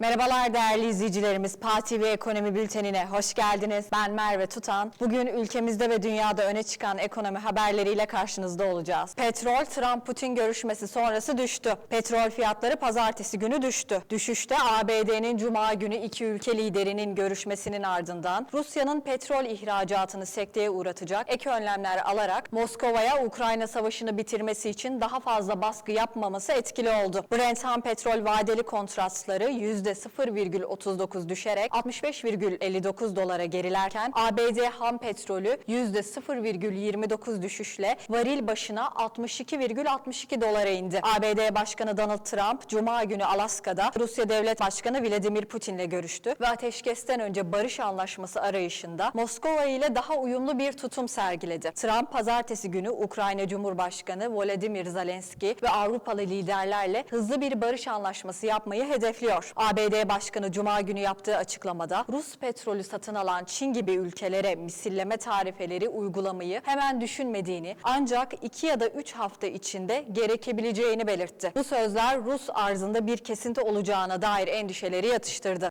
Merhabalar değerli izleyicilerimiz. PATV Ekonomi Bülteni'ne hoş geldiniz. Ben Merve Tutan. Bugün ülkemizde ve dünyada öne çıkan ekonomi haberleriyle karşınızda olacağız. Petrol, Trump-Putin görüşmesi sonrası düştü. Petrol fiyatları pazartesi günü düştü. Düşüşte ABD'nin Cuma günü iki ülke liderinin görüşmesinin ardından Rusya'nın petrol ihracatını sekteye uğratacak ek önlemler alarak Moskova'ya Ukrayna savaşını bitirmesi için daha fazla baskı yapmaması etkili oldu. Brent ham petrol vadeli kontratları %0,39 düşerek 65,59 dolara gerilerken ABD ham petrolü %0,29 düşüşle varil başına 62,62 dolara indi. ABD Başkanı Donald Trump Cuma günü Alaska'da Rusya Devlet Başkanı Vladimir Putin'le görüştü ve ateşkesten önce barış anlaşması arayışında Moskova ile daha uyumlu bir tutum sergiledi. Trump pazartesi günü Ukrayna Cumhurbaşkanı Volodymyr Zelenski ve Avrupalı liderlerle hızlı bir barış anlaşması yapmayı hedefliyor. ABD Başkanı Cuma günü yaptığı açıklamada Rus petrolü satın alan Çin gibi ülkelere misilleme tarifeleri uygulamayı hemen düşünmediğini ancak 2 ya da 3 hafta içinde gerekebileceğini belirtti. Bu sözler Rus arzında bir kesinti olacağına dair endişeleri yatıştırdı.